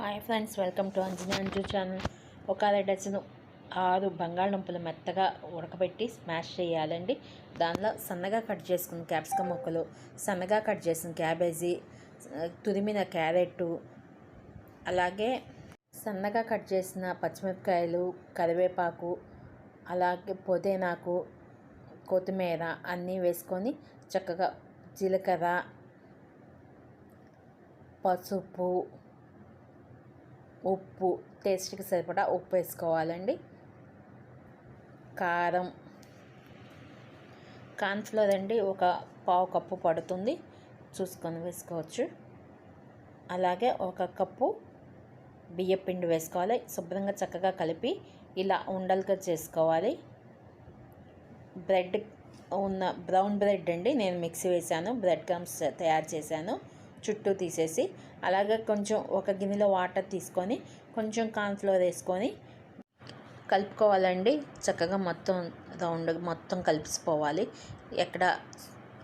Hi friends welcome to Anjani Anju channel. ఒక అర dozen ఆరు బంగాళదుంపలు మెత్తగా ఉడకబెట్టి స్మాష్ చేయాలండి. దానిలో సన్నగా కట్ చేసుకున్న క్యాప్సికమ్ ముక్కలు సన్నగా కట్ చేసిన క్యాబేజీ తురిమిన క్యారెట్ అలాగే సన్నగా కట్ చేసిన పచ్చిమిరపకాయలు కరివేపాకు అలాగే పుదీనాకు కొత్తిమీర అన్నీ వేసుకొని చక్కగా జీలకర్ర పసుపు ఉప్పు టేస్ట్కి సరిపడా ఉప్పు వేసుకోవాలండి. కారం. కార్న్ఫ్లోర్ అండి ఒక పావు కప్పు పడుతుంది. చూసుకొని వేసుకోవచ్చు. అలాగే ఒక కప్పు బియ్య పిండి వేసుకోవాలి. శుభ్రంగా చక్కగా కలిపి ఇలా ఉండలుగా చేసుకోవాలి. బ్రెడ్ ఉన్న బ్రౌన్ బ్రెడ్ అండి. నేను మిక్సీ వేసాను బ్రెడ్ క్రమ్స్ తయారు చేశాను. చుట్టూ తీసేసి అలాగే కొంచెం ఒక గిన్నెలో వాటర్ తీసుకొని కొంచెం కార్న్ఫ్లోర్ వేసుకొని కలుపుకోవాలండి. చక్కగా మొత్తం రౌండ్ మొత్తం కలిసిపోవాలి. ఎక్కడ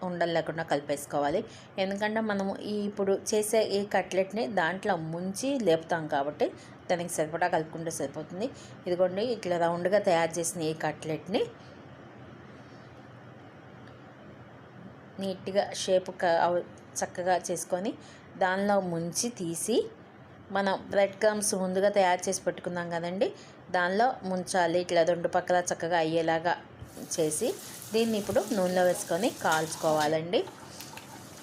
ఉండలు లేకుండా కలిపేసుకోవాలి. ఎందుకంటే మనము ఈ ఇప్పుడు చేసే ఈ కట్లెట్ని దాంట్లో ముంచి లేపుతాం కాబట్టి దానికి సరిపడా కలుపుకుంటే సరిపోతుంది. ఇదిగోండి ఇట్లా రౌండ్గా తయారు చేసిన ఈ కట్లెట్ని నీట్గా షేప్ చక్కగా చేసుకొని దానిలో ముంచి తీసి మనం బ్రెడ్ క్రమ్స్ ముందుగా తయారు చేసి పెట్టుకున్నాం కదండి. దానిలో ముంచాలి. ఇట్లా రెండు పక్కల చక్కగా అయ్యేలాగా చేసి దీన్ని ఇప్పుడు నూనెలో వేసుకొని కాల్చుకోవాలండి.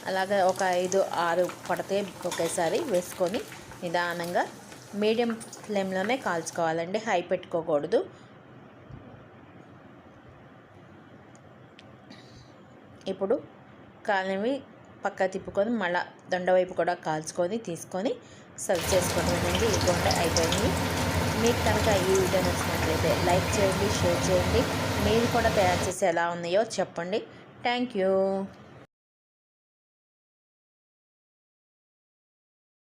అలాగే ఒక ఐదు ఆరు పడితే ఒకేసారి వేసుకొని నిదానంగా మీడియం ఫ్లేమ్లోనే కాల్చుకోవాలండి. హై పెట్టుకోకూడదు. ఇప్పుడు కానివి పక్క తిప్పుకొని మళ్ళీ దొండవైపు కూడా కాల్చుకొని తీసుకొని సర్వ్ చేసుకోవడమేనండి ఈ దొండ అయిపోయింది. మీకు కనుక ఈ వీడియో నచ్చినట్లయితే లైక్ చేయండి షేర్ చేయండి. మీరు కూడా తయారు చేసి ఎలా ఉన్నాయో చెప్పండి. Thank you.